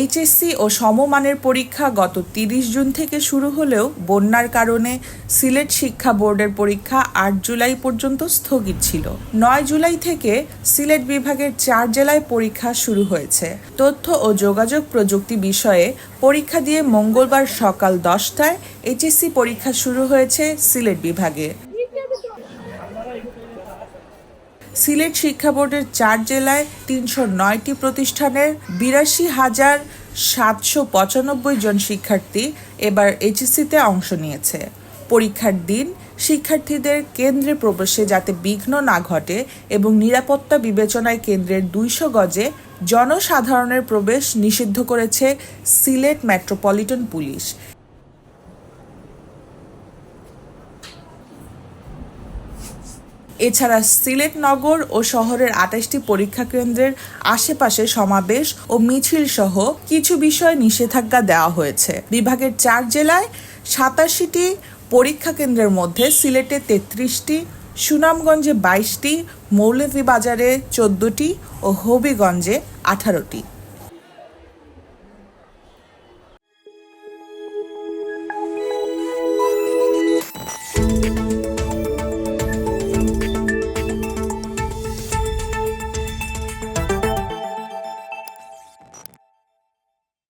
HSC ও সমমানের পরীক্ষা গত তিরিশ জুন থেকে শুরু হলেও বন্যার কারণে সিলেট শিক্ষা বোর্ডের পরীক্ষা আট জুলাই পর্যন্ত স্থগিত ছিল। নয় জুলাই থেকে সিলেট বিভাগের চার জেলায় পরীক্ষা শুরু হয়েছে। তথ্য ও যোগাযোগ প্রযুক্তি বিষয়ে পরীক্ষা দিয়ে মঙ্গলবার সকাল দশটায় এইচএসসি পরীক্ষা শুরু হয়েছে সিলেট বিভাগে। সিলেট শিক্ষা বোর্ডের চার জেলায় তিনশো নয়টি প্রতিষ্ঠানের বিরাশি হাজার সাতশো পঁচানব্বই জন শিক্ষার্থী এবার এইচএসসিতে অংশ নিয়েছে। পরীক্ষার দিন শিক্ষার্থীদের কেন্দ্রে প্রবেশে যাতে বিঘ্ন না ঘটে এবং নিরাপত্তা বিবেচনায় কেন্দ্রের দুইশো গজে জনসাধারণের প্রবেশ নিষিদ্ধ করেছে সিলেট মেট্রোপলিটন পুলিশ। এছাড়া সিলেট নগর ও শহরের আঠাশটি পরীক্ষা কেন্দ্রের আশেপাশে সমাবেশ ও মিছিল সহ কিছু বিষয়ে নিষেধাজ্ঞা দেওয়া হয়েছে। বিভাগের চার জেলায় সাতাশিটি পরীক্ষা কেন্দ্রের মধ্যে সিলেটে তেত্রিশটি, সুনামগঞ্জে বাইশটি, মৌলভীবাজারে চোদ্দটি ও হবিগঞ্জে আঠারোটি।